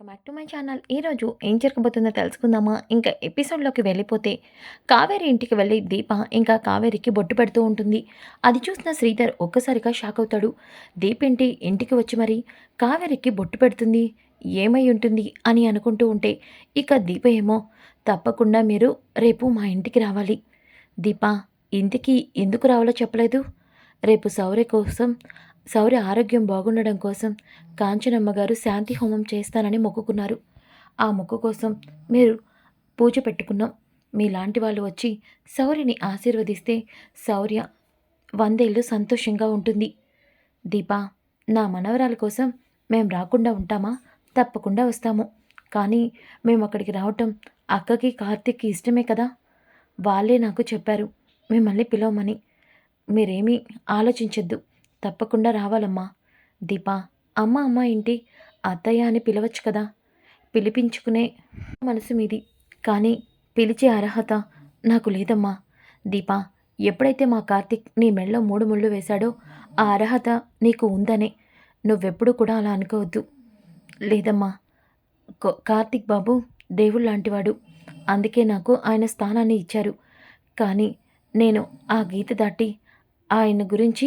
Welcome back to my channel. ఈరోజు ఏం జరగబోతుందో తెలుసుకుందామా? ఇంకా ఎపిసోడ్లోకి వెళ్ళిపోతే కావేరి ఇంటికి వెళ్ళి దీప ఇంకా కావేరికి బొట్టు పెడుతూ ఉంటుంది. అది చూసిన శ్రీధర్ ఒక్కసారిగా షాక్ అవుతాడు. దీప్ ఇంటికి వచ్చి మరి కావేరికి బొట్టు పెడుతుంది? ఏమై ఉంటుంది? అని అనుకుంటూ ఉంటే ఇక దీప ఏమో తప్పకుండా మీరు రేపు మా ఇంటికి రావాలి. దీప ఇంటికి ఎందుకు రావాలో చెప్పలేదు? రేపు సౌర్య కోసం సౌర్య ఆరోగ్యం బాగుండడం కోసం కాంచనమ్మ గారు శాంతి హోమం చేస్తానని మొక్కుకున్నారు. ఆ మొక్కు కోసం మీరు పూజ పెట్టుకున్నాం. మీలాంటి వాళ్ళు వచ్చి శౌర్యని ఆశీర్వదిస్తే శౌర్య వందేళ్ళు సంతోషంగా ఉంటుంది. దీపా నా మనవరాల కోసం మేము రాకుండా ఉంటామా? తప్పకుండా వస్తాము. కానీ మేము అక్కడికి రావటం అక్కకి కార్తీక్కి ఇష్టమే కదా? వాళ్ళే నాకు చెప్పారు మిమ్మల్ని పిలవమని. మీరేమీ ఆలోచించద్దు. తప్పకుండా రావాలమ్మా. దీపా అమ్మ అమ్మ ఇంటి అత్తయ్య అని పిలవచ్చు కదా? పిలిపించుకునే మనసు మీది. కానీ పిలిచే అర్హత నాకు లేదమ్మా. దీపా ఎప్పుడైతే మా కార్తిక్ నీ మెళ్ళలో మూడు ముళ్ళు వేశాడో ఆ అర్హత నీకు ఉందనే. నువ్వెప్పుడు కూడా అలా అనుకోవద్దు. లేదమ్మా. కార్తిక్ బాబు దేవుడు లాంటివాడు. అందుకే నాకు ఆయన స్థానాన్ని ఇచ్చారు. కానీ నేను ఆ గీత దాటి ఆయన గురించి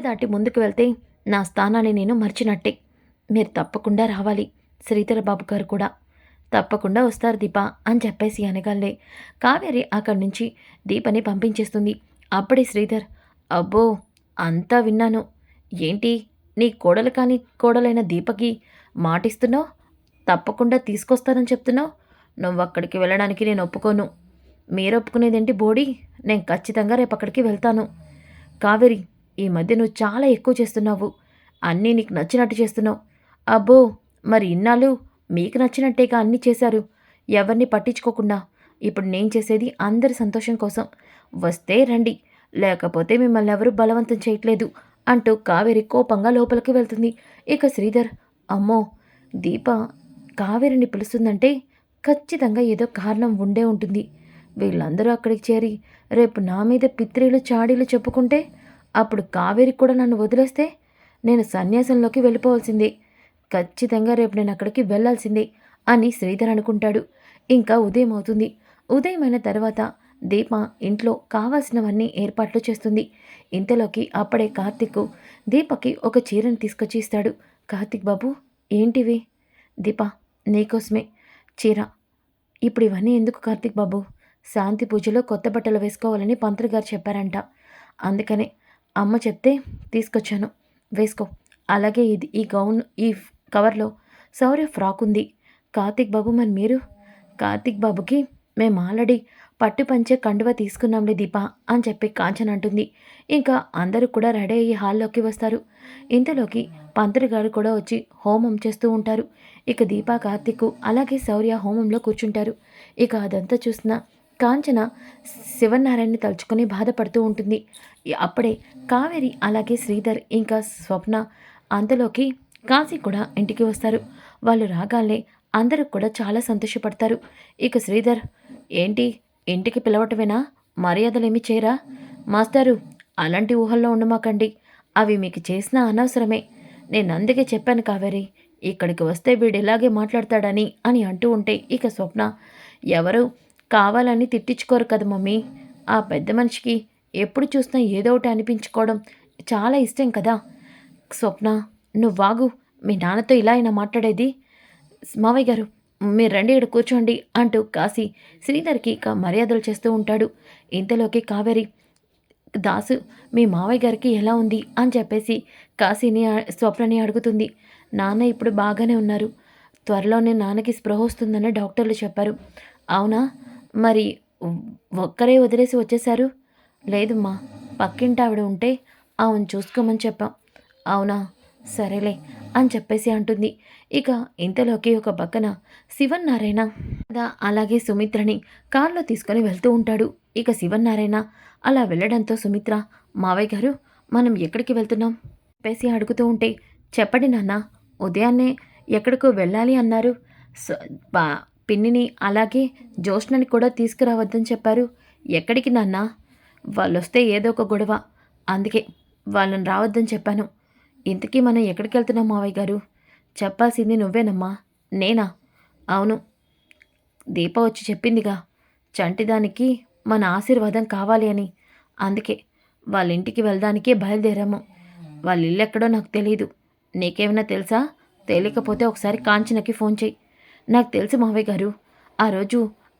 దాటి ముందుకు వెళ్తే నా స్థానాన్ని నేను మర్చినట్టే. మీరు తప్పకుండా రావాలి శ్రీధర బాబు గారు కూడా. తప్పకుండా వస్తారు దీప అని చెప్పేసి అనగాలే. కావేరి అక్కడి నుంచి దీపని పంపించేస్తుంది. అప్పుడే శ్రీధర్ అబ్బో అంతా విన్నాను. ఏంటి నీ కోడలు కాని కోడలైన దీపకి మాటిస్తున్నావు? తప్పకుండా తీసుకొస్తానని చెప్తున్నావు? నువ్వు అక్కడికి వెళ్ళడానికి నేను ఒప్పుకోను. మీరు ఒప్పుకునేదేంటి బోడీ? నేను ఖచ్చితంగా రేపు అక్కడికి వెళ్తాను. కావేరి ఈ మధ్య నువ్వు చాలా ఎక్కువ చేస్తున్నావు. అన్నీ నీకు నచ్చినట్టు చేస్తున్నావు. అబ్బో మరి ఇన్నాళ్ళు మీకు నచ్చినట్టేగా అన్నీ చేశారు. ఎవరిని పట్టించుకోకుండా ఇప్పుడు నేను చేసేది అందరి సంతోషం కోసం. వస్తే రండి లేకపోతే మిమ్మల్ని ఎవరు బలవంతం చేయట్లేదు అంటూ కావేరి కోపంగా లోపలికి వెళ్తుంది. ఇక శ్రీధర్ అమ్మో దీప కావేరిని పిలుస్తుందంటే ఖచ్చితంగా ఏదో కారణం ఉండే ఉంటుంది. వీళ్ళందరూ అక్కడికి చేరి రేపు నా మీద పిత్రీలు చాడీలు చెప్పుకుంటే అప్పుడు కావేరి కూడా నన్ను వదిలేస్తే నేను సన్యాసంలోకి వెళ్ళిపోవాల్సిందే. ఖచ్చితంగా రేపు నేను అక్కడికి వెళ్ళాల్సిందే అని శ్రీధర్ అనుకుంటాడు. ఇంకా ఉదయం అవుతుంది. ఉదయమైన తర్వాత దీప ఇంట్లో కావాల్సినవన్నీ ఏర్పాట్లు చేస్తుంది. ఇంతలోకి అప్పుడే కార్తిక్ దీపకి ఒక చీరను తీసుకొచ్చి ఇస్తాడు. కార్తిక్ బాబు ఏంటివి? దీప నీకోసమే చీర. ఇప్పుడు ఇవన్నీ ఎందుకు కార్తిక్ బాబు? శాంతి పూజలో కొత్త బట్టలు వేసుకోవాలని పంతులు గారు చెప్పారంట. అందుకనే అమ్మ చెప్తే తీసుకొచ్చాను. వేసుకో. అలాగే ఇది ఈ గౌన్ ఈ కవర్లో శౌర్య ఫ్రాక్ ఉంది. కార్తిక్ బాబు మరి మీరు? కార్తిక్ బాబుకి మేము ఆల్రెడీ పట్టు పంచే కండువ తీసుకున్నాంలే దీప అని చెప్పి కాంచన అంటుంది. ఇంకా అందరూ కూడా రెడీ అయ్యి హాల్లోకి వస్తారు. ఇంతలోకి పంతులు గారు కూడా వచ్చి హోమం చేస్తూ ఉంటారు. ఇక దీప కార్తిక్ అలాగే శౌర్య హోమంలో కూర్చుంటారు. ఇక అదంతా చూసిన కాంచన శివనారాయణని తలుచుకొని బాధపడుతూ ఉంటుంది. అప్పుడే కావేరి అలాగే శ్రీధర్ ఇంకా స్వప్న అంతలోకి కాశీ కూడా ఇంటికి వస్తారు. వాళ్ళు రాగానే అందరూ కూడా చాలా సంతోషపడతారు. ఇక శ్రీధర్ ఏంటి? ఇంటికి పిలవటమేనా? మర్యాదలేమి చేయరా? మాస్టారు అలాంటి ఊహల్లో ఉండమాకండి. అవి మీకు చేసినా అనవసరమే. నేను అందుకే చెప్పాను కావేరి ఇక్కడికి వస్తే వీడు ఇలాగే మాట్లాడతాడని అని అంటూ ఉంటే ఇక స్వప్న ఎవరు? కావాలని తిట్టించుకోరు కదా మమ్మీ. ఆ పెద్ద మనిషికి ఎప్పుడు చూసినా ఏదో ఒకటి అనిపించుకోవడం చాలా ఇష్టం కదా. స్వప్న నువ్వాగు మీ నాన్నతో ఇలా అయినా మాట్లాడేది? మావయ్య గారు మీరు రండి ఇక్కడ కూర్చోండి అంటూ కాశీ శ్రీధర్కి ఇక మర్యాదలు చేస్తూ ఉంటాడు. ఇంతలోకి కావేరి దాసు మీ మావయ్య గారికి ఎలా ఉంది అని చెప్పేసి కాశీని స్వప్నని అడుగుతుంది. నాన్న ఇప్పుడు బాగానే ఉన్నారు. త్వరలోనే నాన్నకి స్పృహ వస్తుందని డాక్టర్లు చెప్పారు. అవునా? మరి ఒక్కరే వదిలేసి వచ్చేశారు? లేదమ్మా పక్కింటి ఆవిడ ఉంటే ఆమెను చూసుకోమని చెప్పాం. అవునా? సరేలే అని చెప్పేసి అంటుంది. ఇక ఇంతలోకి ఒక పక్కన శివన్నారాయణ దా అలాగే సుమిత్రని కారులో తీసుకొని వెళ్తూ ఉంటాడు. ఇక శివన్నారాయణ అలా వెళ్ళడంతో సుమిత్ర మావయ్య గారు మనం ఎక్కడికి వెళ్తున్నాం? చెప్పేసి అడుగుతూ ఉంటే చెప్పండి నాన్న ఉదయాన్నే ఎక్కడికో వెళ్ళాలి అన్నారు. పిన్నిని అలాగే జ్యోష్ణని కూడా తీసుకురావద్దని చెప్పారు. ఎక్కడికి నాన్న? వాళ్ళు వస్తే ఏదో ఒక గొడవ. అందుకే వాళ్ళని రావద్దని చెప్పాను. ఇంతకీ మనం ఎక్కడికి వెళ్తున్నాం మావయ్య గారు? చెప్పాల్సింది నువ్వేనమ్మా. నేనా? అవును. దీప వచ్చి చెప్పిందిగా. చంటిదానికి మన ఆశీర్వాదం కావాలి అని. అందుకే వాళ్ళ ఇంటికి వెళ్ళడానికే బయలుదేరాము. వాళ్ళ ఇల్లు ఎక్కడో నాకు తెలియదు నీకేమైనా తెలుసా? తెలియకపోతే ఒకసారి కాంచనకి ఫోన్ చేయి. నాకు తెలుసు మావయ్య గారు. ఆ రోజు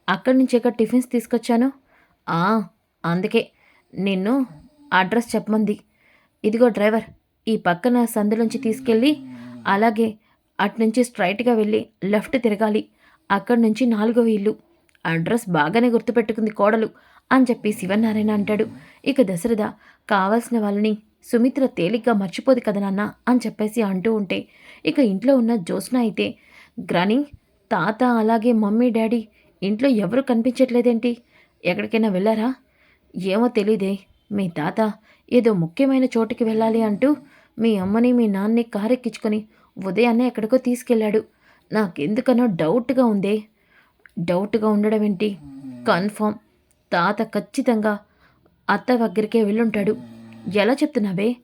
అక్కడి నుంచి ఎక్కడ టిఫిన్స్ తీసుకొచ్చాను? అందుకే. నిన్ను అడ్రస్ చెప్పమంది. ఇదిగో డ్రైవర్ ఈ పక్కన సందులోంచి తీసుకెళ్ళి అలాగే అట్నుంచి స్ట్రైట్గా వెళ్ళి లెఫ్ట్ తిరగాలి. అక్కడి నుంచి నాలుగో ఇల్లు. అడ్రస్ బాగానే గుర్తుపెట్టుకుంది కోడలు అని చెప్పి శివనారాయణ అంటాడు. ఇక దశరథ కావాల్సిన వాళ్ళని సుమిత్ర తేలిగ్గా మర్చిపోదు కదా నాన్న అని చెప్పేసి అంటూ ఉంటే ఇక ఇంట్లో ఉన్న జ్యోత్స్న అయితే గ్రానింగ్ తాత అలాగే మమ్మీ డాడీ ఇంట్లో ఎవరు కనిపించట్లేదేంటి? ఎక్కడికైనా వెళ్ళారా? ఏమో తెలీదే. మీ తాత ఏదో ముఖ్యమైన చోటుకి వెళ్ళాలి అంటూ మీ అమ్మని మీ నాన్నని కారెక్కించుకొని ఉదయాన్నే ఎక్కడికో తీసుకెళ్ళాడు. నాకెందుకనో డౌట్గా ఉందే. డౌట్గా ఉండడం ఏంటి? కన్ఫర్మ్ తాత ఖచ్చితంగా అత్త దగ్గరికే వెళ్ళుంటాడు. ఎలా చెప్తున్నావే?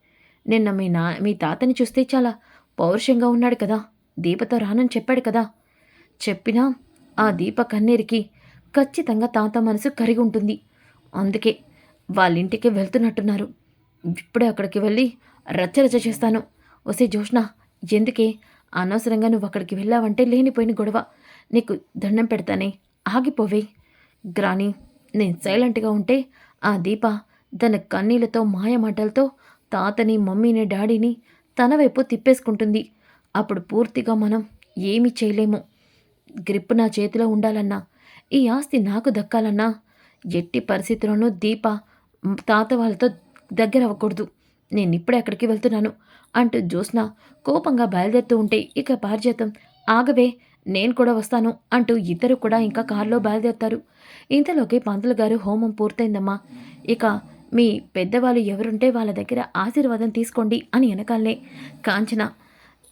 నిన్న మీ నా మీ తాతని చూస్తే చాలా పౌరుషంగా ఉన్నాడు కదా. దీపతో రానని చెప్పాడు కదా. చెప్పినా ఆ దీప కన్నీరికి ఖచ్చితంగా తాత మనసు కరిగి ఉంటుంది. అందుకే వాళ్ళ ఇంటికి వెళ్తున్నట్టున్నారు. ఇప్పుడే అక్కడికి వెళ్ళి రచ్చరచ్చ చేస్తాను. వసే జోష్ణ ఎందుకే? అనవసరంగా నువ్వు అక్కడికి వెళ్ళావంటే లేనిపోయిన గొడవ. నీకు దండం పెడతానే. ఆగిపోవే. గ్రాని నేను సైలెంట్గా ఉంటే ఆ దీప తన కన్నీళ్ళతో మాయమాటలతో తాతని మమ్మీని డాడీని తన వైపు తిప్పేసుకుంటుంది. అప్పుడు పూర్తిగా మనం ఏమీ చేయలేము. గ్రిప్ నా చేతిలో ఉండాలన్నా ఈ ఆస్తి నాకు దక్కాలన్నా ఎట్టి పరిస్థితుల్లోనూ దీప తాత వాళ్ళతో దగ్గర అవ్వకూడదు నేను ఇప్పుడే అక్కడికి వెళ్తున్నాను అంటూ జ్యోత్స్న కోపంగా బయలుదేరుతూ ఉంటే ఇక పారిజాతం ఆగవే నేను కూడా వస్తాను అంటూ ఇద్దరు కూడా ఇంకా కారులో బయలుదేరుతారు. ఇంతలోకి పంతులు గారు హోమం పూర్తయిందమ్మా. ఇక మీ పెద్దవాళ్ళు ఎవరుంటే వాళ్ళ దగ్గర ఆశీర్వాదం తీసుకోండి అని వెనకాలనే కాంచన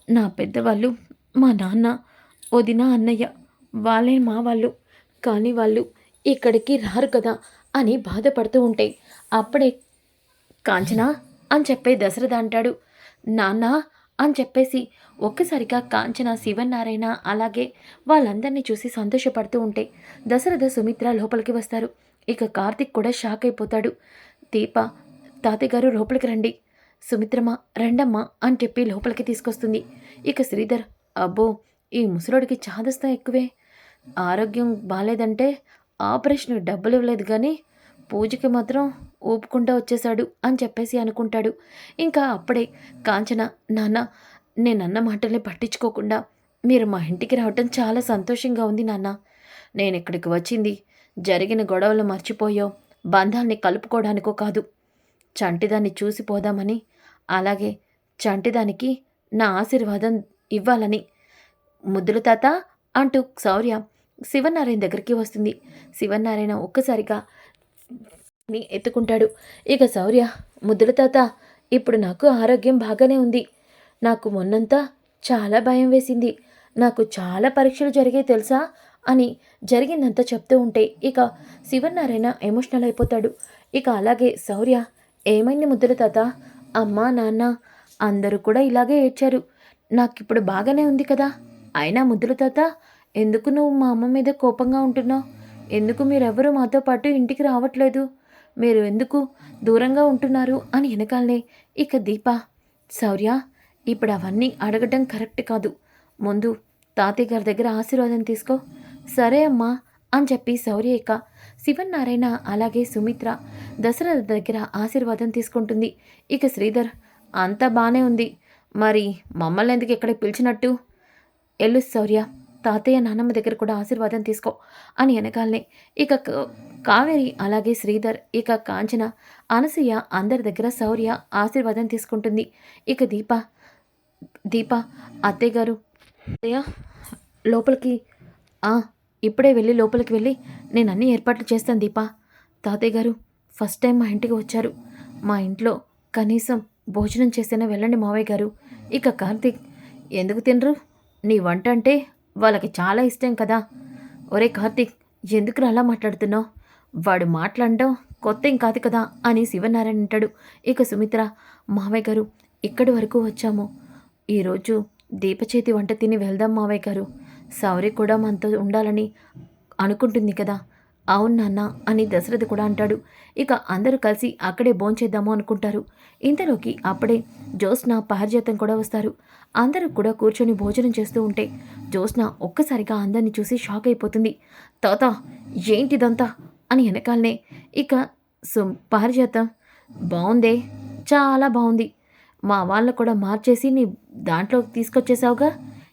నా పెద్దవాళ్ళు మా నాన్న వదిన అన్నయ్య వాళ్ళే మా వాళ్ళు కానీ వాళ్ళు ఇక్కడికి రారు కదా అని బాధపడుతూ ఉంటాయి అప్పుడే కాంచనా అని చెప్పే దశరథ అంటాడు. నాన్న అని చెప్పేసి ఒక్కసారిగా కాంచన శివనారాయణ అలాగే వాళ్ళందరినీ చూసి సంతోషపడుతూ ఉంటే దశరథ సుమిత్ర లోపలికి వస్తారు. ఇక కార్తిక్ కూడా షాక్ అయిపోతాడు. దీప తాతయ్య గారు లోపలికి రండి. సుమిత్రమ్మ రండమ్మా అని చెప్పి లోపలికి తీసుకొస్తుంది. ఇక శ్రీధర్ అబ్బో ఈ ముసలోడికి చాదస్తా ఎక్కువే. ఆరోగ్యం బాగాలేదంటే ఆపరేషన్ డబ్బులు ఇవ్వలేదు కానీ పూజకి మాత్రం ఊపుకుంటూ వచ్చేశాడు అని చెప్పేసి అనుకుంటాడు. ఇంకా అప్పుడే కాంచన నాన్న నేనన్న మాటల్ని పట్టించుకోకుండా మీరు మా ఇంటికి రావటం చాలా సంతోషంగా ఉంది నాన్న. నేను ఇక్కడికి వచ్చింది. జరిగిన గొడవలు మర్చిపోయో బంధాల్ని కలుపుకోవడానికో కాదు. చంటిదాన్ని చూసిపోదామని అలాగే చంటిదానికి నా ఆశీర్వాదం ఇవ్వాలని ముద్దులు తాత అంటూ శౌర్య శివనారాయణ దగ్గరికి వస్తుంది. శివనారాయణ ఒక్కసారిగా ని ఎత్తుకుంటాడు. ఇక శౌర్య ముద్దుల తాత ఇప్పుడు నాకు ఆరోగ్యం బాగానే ఉంది. నాకు మొన్నంతా చాలా భయం వేసింది. నాకు చాలా పరీక్షలు జరిగాయి తెలుసా? అని జరిగిందంతా చెప్తూ ఉంటే ఇక శివనారాయణ ఎమోషనల్ అయిపోతాడు. ఇక అలాగే శౌర్య ఏమైంది ముద్దుల తాత? అమ్మా నాన్న అందరూ కూడా ఇలాగే ఏడ్చారు. నాకు ఇప్పుడు బాగానే ఉంది కదా? అయినా ముద్దుల తాత ఎందుకు నువ్వు మా అమ్మ మీద కోపంగా ఉంటున్నావు? ఎందుకు మీరెవరూ మాతో పాటు ఇంటికి రావట్లేదు? మీరు ఎందుకు దూరంగా ఉంటున్నారు అని వెనకాలనే ఇక దీప శౌర్య ఇప్పుడు అవన్నీ అడగటం కరెక్ట్ కాదు. ముందు తాతయ్య గారి దగ్గర ఆశీర్వాదం తీసుకో. సరే అమ్మా అని చెప్పి శౌర్య ఇక శివన్నారాయణ అలాగే సుమిత్ర దశరథ దగ్గర ఆశీర్వాదం తీసుకుంటుంది. ఇక శ్రీధర్ అంతా బాగానే ఉంది. మరి మమ్మల్ని ఎందుకు ఇక్కడ పిలిచినట్టు? ఎల్లు శౌర్య తాతయ్య నాన్నమ్మ దగ్గర కూడా ఆశీర్వాదం తీసుకో అని వెనకాలనే. ఇక కావేరి అలాగే శ్రీధర్ ఇక కాంచన అనసూయ అందరి దగ్గర శౌర్య ఆశీర్వాదం తీసుకుంటుంది. ఇక దీప దీప అత్తయ్య గారు అత్తయ్య లోపలికి ఇప్పుడే వెళ్ళి లోపలికి వెళ్ళి నేను అన్ని ఏర్పాట్లు చేస్తాను దీప. తాతయ్య గారు ఫస్ట్ టైం మా ఇంటికి వచ్చారు. మా ఇంట్లో కనీసం భోజనం చేసినా వెళ్ళండి మావయ్య గారు. ఇక కార్తీక్ ఎందుకు తినరు? నీ వంట అంటే వాళ్ళకి చాలా ఇష్టం కదా. ఒరే కార్తీక్ ఎందుకు అలా మాట్లాడుతున్నావు? వాడు మాట్లాడడం కొత్త ఏం కాదు కదా అని శివనారాయణ అంటాడు. ఇక సుమిత్ర మావయ్య గారు ఇక్కడి వరకు వచ్చాము. ఈరోజు దీపచేతి వంట తిని వెళ్దాం మావయ్య గారు. సౌరి కూడా మనతో ఉండాలని అనుకుంటుంది కదా. అవును నాన్న అని దశరథ కూడా అంటాడు. ఇక అందరూ కలిసి అక్కడే భోంచేద్దాము అనుకుంటారు. ఇంతలోకి అప్పుడే జ్యోత్స్న పారిజాతం కూడా వస్తారు. అందరూ కూడా కూర్చొని భోజనం చేస్తూ ఉంటే జ్యోత్స్న ఒక్కసారిగా అందరిని చూసి షాక్ అయిపోతుంది. తాత ఏంటిదంతా? అని వెనకాలనే ఇక సు పారిజాతం బాగుందే చాలా బాగుంది మా వాళ్ళ కూడా మార్చేసి నీ దాంట్లోకి తీసుకొచ్చేసావుగా?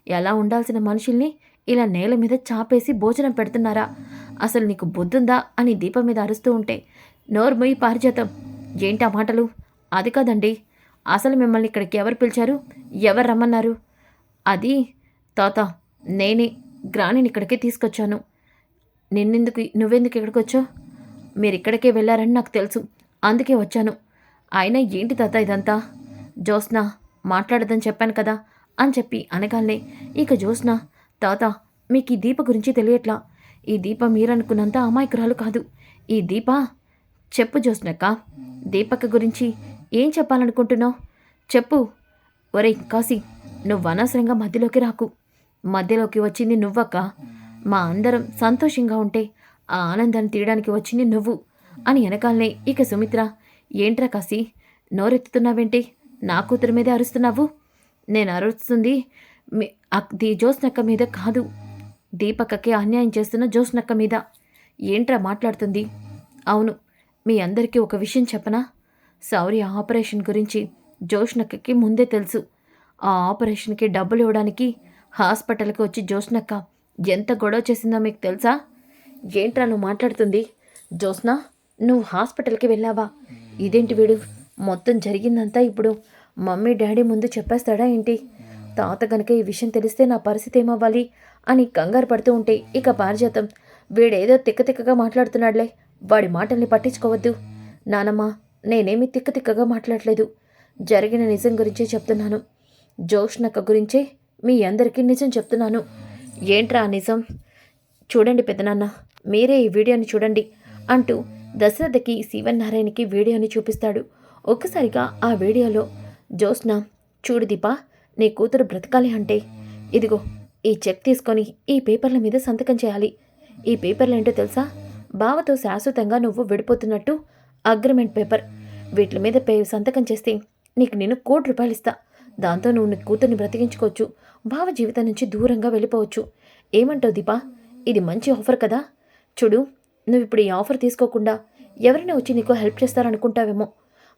ఎలా ఉండాల్సిన మనుషుల్ని ఇలా నేల మీద చాపేసి భోజనం పెడుతున్నారా? అసలు నీకు బొద్దుందా అని దీపం మీద అరుస్తూ ఉంటే నోర్మొయ్యి పారిజాతం. ఏంటి ఆ మాటలు? అది కాదండి. అసలు మిమ్మల్ని ఇక్కడికి ఎవరు పిలిచారు? ఎవరు రమ్మన్నారు? అది తాత నేనే గ్రాణిని ఇక్కడికే తీసుకొచ్చాను. నిన్నెందుకు నువ్వెందుకు ఇక్కడికి వచ్చావు మీరు ఇక్కడికే వెళ్ళారని నాకు తెలుసు. అందుకే వచ్చాను. అయినా ఏంటి తాత ఇదంతా? జోస్నా మాట్లాడదని చెప్పాను కదా అని చెప్పి అనగానే ఇక జోస్నా తాత మీకు ఈ దీప గురించి తెలియట్లా? ఈ దీప మీరనుకున్నంత అమాయకురాలు కాదు. ఈ దీప చెప్పు జ్యోత్స్నక్క దీపక గురించి ఏం చెప్పాలనుకుంటున్నావు? చెప్పు. ఒరే కాసి నువ్వు అనవసరంగా మధ్యలోకి రాకు. మధ్యలోకి వచ్చింది నువ్వక్క. మా అందరం సంతోషంగా ఉంటే ఆ ఆనందాన్ని తీయడానికి వచ్చింది నువ్వు అని వెనకాలనే ఇక సుమిత్ర ఏంట్రా కాసి నోరెత్తుతున్నావేంటి? నా కూతురు మీదే అరుస్తున్నావు? నేను అరుస్తుంది జ్యోత్స్నక్క మీద కాదు. దీపకకి అన్యాయం చేస్తున్న జ్యోత్స్నక్క మీద. ఏంట్రా మాట్లాడుతుంది? అవును మీ అందరికీ ఒక విషయం చెప్పనా? సౌర్య ఆపరేషన్ గురించి జోష్నక్కకి ముందే తెలుసు. ఆ ఆపరేషన్కి డబ్బులు ఇవ్వడానికి హాస్పిటల్కి వచ్చి జోష్నక్క ఎంత గొడవ చేసిందో మీకు తెలుసా? ఏంట్రా నువ్వు మాట్లాడుతుంది? జోస్నా నువ్వు హాస్పిటల్కి వెళ్ళావా? ఇదేంటి వీడు? మొత్తం జరిగిందంతా ఇప్పుడు మమ్మీ డాడీ ముందు చెప్పేస్తాడా ఏంటి? తాత గనక ఈ విషయం తెలిస్తే నా పరిస్థితి ఏమవ్వాలి అని కంగారు పడుతూ ఉంటే ఇక పారిజాతం. వీడేదో తిక్కతిక్కగా మాట్లాడుతున్నాడులే. వాడి మాటల్ని పట్టించుకోవద్దు. నానమ్మ నేనేమి తిక్కతిక్కగా మాట్లాడలేదు. జరిగిన నిజం గురించే చెప్తున్నాను. జోష్నక్క గురించే మీ అందరికీ నిజం చెప్తున్నాను. ఏంట్రా ఆ నిజం? చూడండి పెద్దనాన్న మీరే ఈ వీడియోని చూడండి అంటూ దశరథకి శివనారాయణకి వీడియోని చూపిస్తాడు. ఒక్కసారిగా ఆ వీడియోలో జ్యోత్స్న చూడు దీపా నీ కూతురు బ్రతకాలి అంటే ఇదిగో ఈ చెక్ తీసుకొని ఈ పేపర్ల మీద సంతకం చేయాలి. ఈ పేపర్లు ఏంటో తెలుసా? బావతో శాశ్వతంగా నువ్వు విడిపోతున్నట్టు అగ్రిమెంట్ పేపర్. వీటి మీద పే సంతకం చేస్తే నీకు నేను కోటి రూపాయలు ఇస్తా. దాంతో నువ్వు నీ కూతుర్ని బ్రతికించుకోవచ్చు. బావ జీవితం నుంచి దూరంగా వెళ్ళిపోవచ్చు. ఏమంటావు దీపా? ఇది మంచి ఆఫర్ కదా? చూడు నువ్వు ఇప్పుడు ఈ ఆఫర్ తీసుకోకుండా ఎవరైనా వచ్చి నీకు హెల్ప్ చేస్తారనుకుంటావేమో.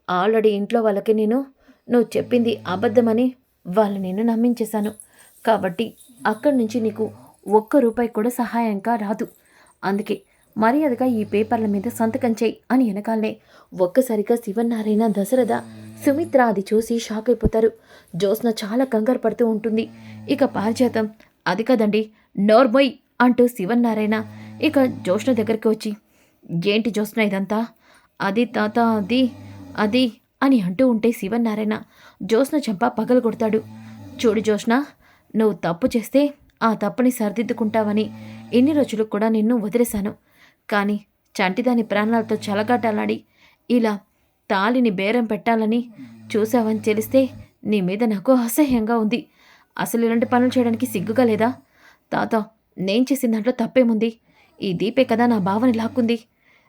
ఆల్రెడీ ఇంట్లో వాళ్ళకి నేను నువ్వు చెప్పింది అబద్ధమని వాళ్ళు నేను నమ్మించేశాను. కాబట్టి అక్కడి నుంచి నీకు ఒక్క రూపాయి కూడా సహాయంగా రాదు అందుకే మర్యాదగా ఈ పేపర్ల మీద సంతకం చేయి అని వెనకాలనే ఒక్కసారిగా శివనారాయణ దశరథ సుమిత్ర అది చూసి షాక్ అయిపోతారు. జ్యోత్స్న చాలా కంగారు పడుతూ ఉంటుంది. ఇక పారిజాతం అది కదండి నోర్మొయ్ అంటూ శివనారాయణ ఇక జ్యోత్స్న దగ్గరికి వచ్చి ఏంటి జ్యోత్స్న ఇదంతా? అది తాత అది అది అని అంటూ ఉంటే శివనారాయణ జ్యోత్స్న చెంప పగలు కొడతాడు. చూడు జ్యోత్స్న నువ్వు తప్పు చేస్తే ఆ తప్పుని సరిదిద్దుకుంటావని ఎన్ని రోజులు కూడా నిన్ను వదిలేశాను. కానీ చంటిదాని ప్రాణాలతో చలగాటాలాడి ఇలా తాలిని బేరం పెట్టాలని చూసావని తెలిస్తే నీ మీద నాకు అసహ్యంగా ఉంది. అసలు ఇలాంటి పనులు చేయడానికి సిగ్గుగా లేదా? తాత నేను చేసిన దాంట్లో తప్పేముంది? ఈ దీపే కదా నా భావని లాక్కుంది.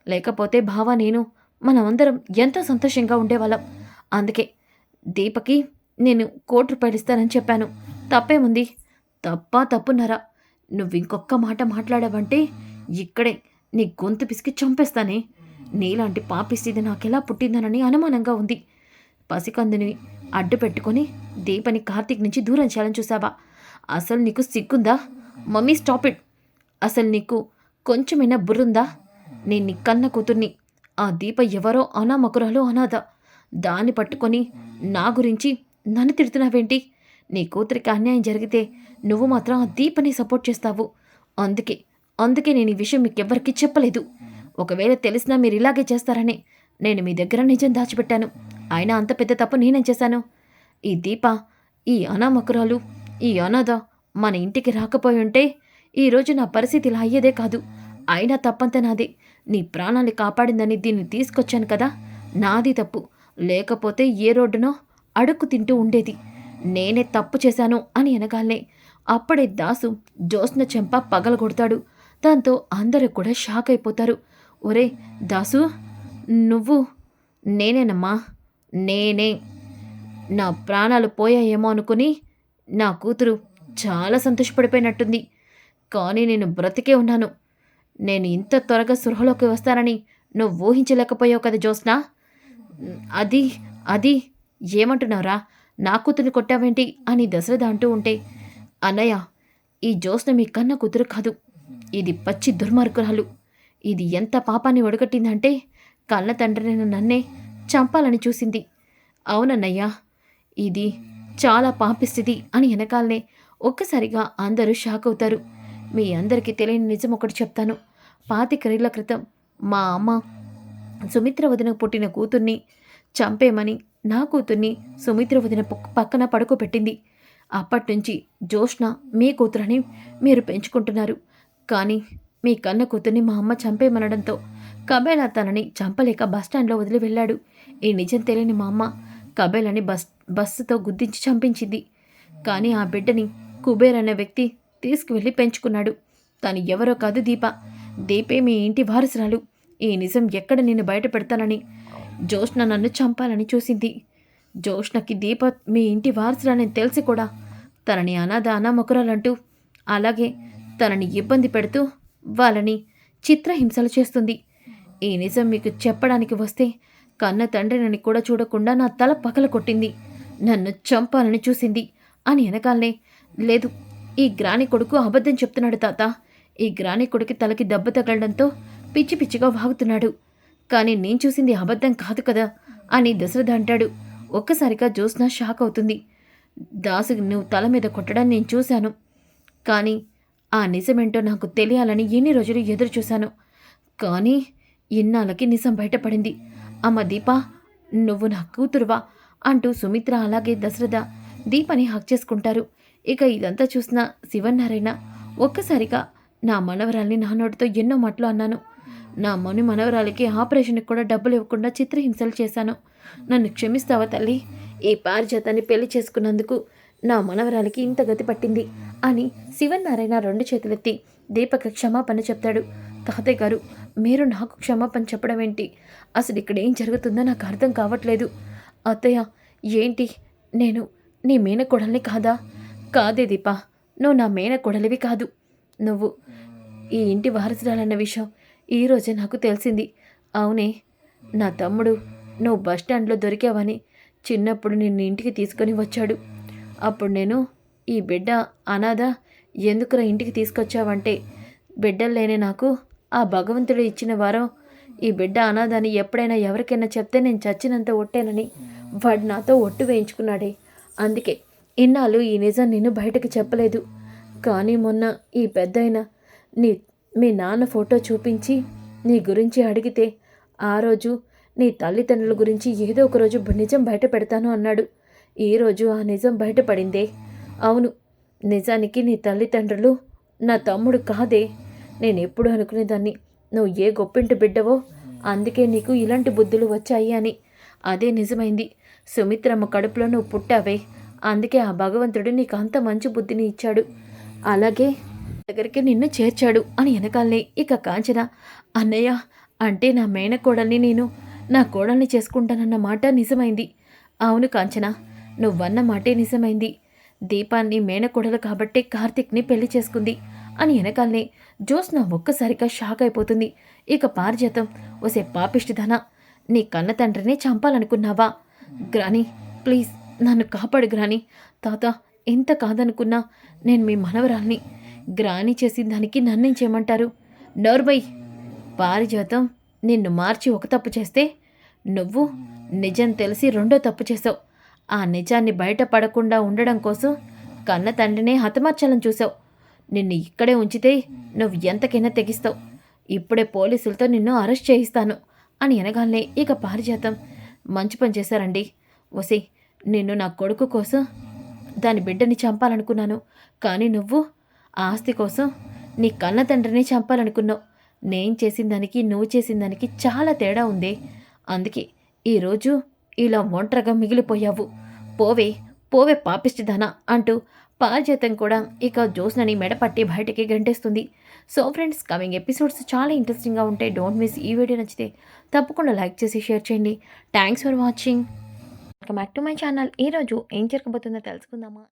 లేకపోతే బావ నేను మనమందరం ఎంతో సంతోషంగా ఉండేవాళ్ళం. అందుకే దీపకి నేను కోటి రూపాయలు ఇస్తానని చెప్పాను. తప్పేముంది? తప్పా తప్పున్నారా? నువ్వు ఇంకొక్క మాట మాట్లాడావంటే ఇక్కడే నీ గొంతు పిసికి చంపేస్తానే. నీలాంటి పాపిస్థితి నాకెలా పుట్టిందనని అనుమానంగా ఉంది. పసికందుని అడ్డు పెట్టుకొని దీపని కార్తీక్ నుంచి దూరం చేయాలని చూసావా అసలు నీకు సిగ్గుందా? Mummy stop it! అసలు నీకు కొంచెమైనా బుర్రుందా? నేను నీ కన్న కూతుర్ని. ఆ దీప ఎవరో అనామకురాలు అనాథ. దాన్ని పట్టుకొని నా గురించి నన్ను తిడుతున్నావేంటి? నీ కూతురికి అన్యాయం జరిగితే నువ్వు మాత్రం ఆ దీపని సపోర్ట్ చేస్తావు. అందుకే అందుకే నేను ఈ విషయం మీకెవ్వరికీ చెప్పలేదు. ఒకవేళ తెలిసినా మీరు ఇలాగే చేస్తారని నేను మీ దగ్గర నిజం దాచిపెట్టాను. అయినా అంత పెద్ద తప్పు నేనేం చేశాను? ఈ దీప ఈ అనామకురాలు ఈ అనాథ మన ఇంటికి రాకపోయి ఉంటే ఈరోజు నా పరిస్థితి ఇలా అయ్యేదే కాదు. అయినా తప్పంత నాది. నీ ప్రాణాన్ని కాపాడిందని దీన్ని తీసుకొచ్చాను కదా? నాది తప్పు. లేకపోతే ఏ రోడ్డునో అడుక్కు తింటూ ఉండేది. నేనే తప్పు చేశాను అని అనగానే అప్పుడే దాసు జోస్న చెంప పగలగొడతాడు. దాంతో అందరూ కూడా షాక్ అయిపోతారు. ఒరే దాసు నువ్వు నేనేనమ్మా నేనే. నా ప్రాణాలు పోయాయేమో అనుకుని నా కూతురు చాలా సంతోషపడిపోయినట్టుంది. కానీ నేను బ్రతికే ఉన్నాను. నేను ఇంత త్వరగా సృహలోకి వస్తానని నువ్వు ఊహించలేకపోయావు కదా జోస్నా అది అది ఏమంటున్నావురా? నా కూతురు కొట్టావేంటి? అని దశరథ అంటూ ఉంటే అన్నయ్య ఈ జ్యోత్స్న మీ కన్న కూతురు కాదు. ఇది పచ్చి దుర్మార్గురాలు. ఇది ఎంత పాపాన్ని ఒడగట్టిందంటే కన్న తండ్రిని నన్నే చంపాలని చూసింది. అవునన్నయ్య ఇది చాలా పాపిస్థితి అని వెనకాలనే ఒక్కసారిగా అందరూ షాక్ అవుతారు. మీ అందరికీ తెలియని నిజం ఒకటి చెప్తాను. పాతికరేళ్ళ క్రితం మా అమ్మ సుమిత్ర వదిన పుట్టిన కూతుర్ని చంపేమని నా కూతుర్ని సుమిత్ర వదిన పక్కన పడుకోబెట్టింది. అప్పటినుంచి జోష్ణ మీ కూతురని మీరు పెంచుకుంటున్నారు. కానీ మీ కన్న కూతుర్ని మా అమ్మ చంపేమనడంతో కబేలా తనని చంపలేక బస్టాండ్లో వదిలి వెళ్ళాడు. ఈ నిజం తెలియని మా అమ్మ కబేలని బస్ బస్సుతో గుద్దించి చంపించింది. కానీ ఆ బిడ్డని కుబేర్ అనే వ్యక్తి తీసుకువెళ్ళి పెంచుకున్నాడు. తను ఎవరో కాదు దీప. దీపే మీ ఇంటి వారసురాలు. ఈ నిజం ఎక్కడ నేను బయట పెడతానని? జోష్న నన్ను చంపాలని చూసింది. జోష్నకి దీప మీ ఇంటి వారసురాలని తెలిసి కూడా తనని అనాథ అనామకురాలంటూ అలాగే తనని ఇబ్బంది పెడుతూ వాళ్ళని చిత్రహింసలు చేస్తుంది. ఈ నిజం మీకు చెప్పడానికి వస్తే కన్న తండ్రిని కూడా చూడకుండా నా తల పగల కొట్టింది. నన్ను చంపాలని చూసింది అని వెనకాలనే లేదు ఈ గ్రాని కొడుకు అబద్ధం చెప్తున్నాడు తాత. ఈ గ్రాని కొడుకు తలకి దెబ్బ తగలడంతో పిచ్చి పిచ్చిగా వాగుతున్నాడు. కానీ నేను చూసింది అబద్ధం కాదు కదా అని దశరథ అంటాడు. ఒక్కసారిగా జ్యోత్స్న షాక్ అవుతుంది. దాసు నువ్వు తల మీద కొట్టడం నేను చూశాను. కానీ ఆ నిజమేంటో నాకు తెలియాలని ఎన్ని రోజులు ఎదురు చూశాను. కానీ ఇన్నాళ్ళకి నిజం బయటపడింది. అమ్మ దీప నువ్వు నా కూతురువా అంటూ సుమిత్ర అలాగే దశరథ దీపని హక్ చేసుకుంటారు. ఇక ఇదంతా చూసిన శివనారాయణ ఒక్కసారిగా నా మనవరాల్ని నానోటితో ఎన్నో మాటలు అన్నాను. నా మను మనవరాలికి ఆపరేషన్కి కూడా డబ్బులు ఇవ్వకుండా చిత్రహింసలు చేశాను. నన్ను క్షమిస్తావా తల్లి? ఈ పారిజాతాన్ని పెళ్ళి చేసుకున్నందుకు నా మనవరాలికి ఇంత గతి పట్టింది అని శివనారాయణ రెండు చేతులెత్తి దీపక క్షమాపణ చెప్తాడు. తాతయ్య గారు మీరు నాకు క్షమాపణ చెప్పడం ఏంటి? అసలు ఇక్కడ ఏం జరుగుతుందో నాకు అర్థం కావట్లేదు. అత్తయ్య ఏంటి? నేను నీ మేనకోడల్ని కాదా? కాదే దీప నువ్వు నా మేనకోడలివి కాదు. నువ్వు ఈ ఇంటి వారసురాలన్న విషయం ఈరోజే నాకు తెలిసింది. అవునే నా తమ్ముడు నువ్వు బస్టాండ్లో దొరికావని చిన్నప్పుడు నిన్ను ఇంటికి తీసుకొని వచ్చాడు. అప్పుడు నేను ఈ బిడ్డ అనాథ ఎందుకురా ఇంటికి తీసుకొచ్చావంటే? బిడ్డలు లేని నాకు. ఆ భగవంతుడు ఇచ్చిన వారం ఈ బిడ్డ అనాథని ఎప్పుడైనా ఎవరికైనా చెప్తే నేను చచ్చినంత ఒట్టేనని వాడు నాతో ఒట్టు వేయించుకున్నాడే. అందుకే ఇన్నాళ్ళు ఈ నిజం నేను బయటకు చెప్పలేదు. కానీ మొన్న ఈ పెద్దయిన నీ మీ నాన్న ఫోటో చూపించి నీ గురించి అడిగితే ఆ రోజు నీ తల్లిదండ్రుల గురించి ఏదో ఒక రోజు నిజం బయట పెడతాను అన్నాడు. ఈరోజు ఆ నిజం బయటపడిందే అవును నిజానికి నీ తల్లిదండ్రులు నా తమ్ముడు కాదే. నేను ఎప్పుడు అనుకునేదాన్ని నువ్వు ఏ గొప్పింటి బిడ్డవో అందుకే నీకు ఇలాంటి బుద్ధులు వచ్చాయి అని. అదే నిజమైంది. సుమిత్రమ్మ కడుపులో నువ్వు పుట్టావే. అందుకే ఆ భగవంతుడు నీకు అంత మంచి బుద్ధిని ఇచ్చాడు. అలాగే దగ్గరికి నిన్ను చేర్చాడు అని వెనకాలనే ఇక కాంచన అన్నయ్య అంటే నా మేనకోడల్ని నేను నా కోడల్ని చేసుకుంటానన్న మాట నిజమైంది. అవును కాంచన నువ్వన్న మాటే నిజమైంది. దీపాన్ని మేనకోడలు కాబట్టే కార్తిక్ని పెళ్ళి చేసుకుంది. అని వెనకాలనే జ్యోత్స్న ఒక్కసారిగా షాక్ అయిపోతుంది. ఇక పారిజాతం ఒసే పాపిష్టిదనా నీ కన్న తండ్రిని చంపాలనుకున్నావా? గ్రాని ప్లీజ్ నన్ను కాపాడు గ్రాని. తాత ఎంత కాదనుకున్నా నేను మీ మనవరాల్ని గ్రాని చేసిన దానికి నన్నేం చేయమంటారు? నోర్బై పారిజాతం నిన్ను మార్చి ఒక తప్పు చేస్తే నువ్వు నిజం తెలిసి రెండో తప్పు చేసావు. ఆ నిజాన్ని బయటపడకుండా ఉండడం కోసం కన్న తండ్రినే హతమార్చాలని చూసావు. నిన్ను ఇక్కడే ఉంచితే నువ్వు ఎంతకైనా తెగిస్తావు. ఇప్పుడే పోలీసులతో నిన్ను అరెస్ట్ చేయిస్తాను అని అనగానే ఇక పారిజాతం మంచి పని చేశారండి. వసి నిన్ను నా కొడుకు కోసం దాని బిడ్డని చంపాలనుకున్నాను. కానీ నువ్వు ఆస్తి కోసం నీ కన్న తండ్రిని చంపాలనుకున్నావు. నేను చేసిన దానికి నువ్వు చేసిన దానికి చాలా తేడా ఉంది. అందుకే ఈరోజు ఇలా ఒంటరిగా మిగిలిపోయావు. పోవే పోవే పాపిష్టిదానా అంటూ పారిజాతం కూడా ఇక జ్యోత్స్నని మెడపట్టి బయటికి గంటేస్తుంది. సో ఫ్రెండ్స్ కమింగ్ ఎపిసోడ్స్ చాలా ఇంట్రెస్టింగ్గా ఉంటాయి. డోంట్ మిస్ ఈ వీడియో నచ్చితే తప్పకుండా లైక్ చేసి షేర్ చేయండి. Thanks for watching. Welcome back to my channel. ఈరోజు ఏం జరగబోతుందో తెలుసుకుందామా?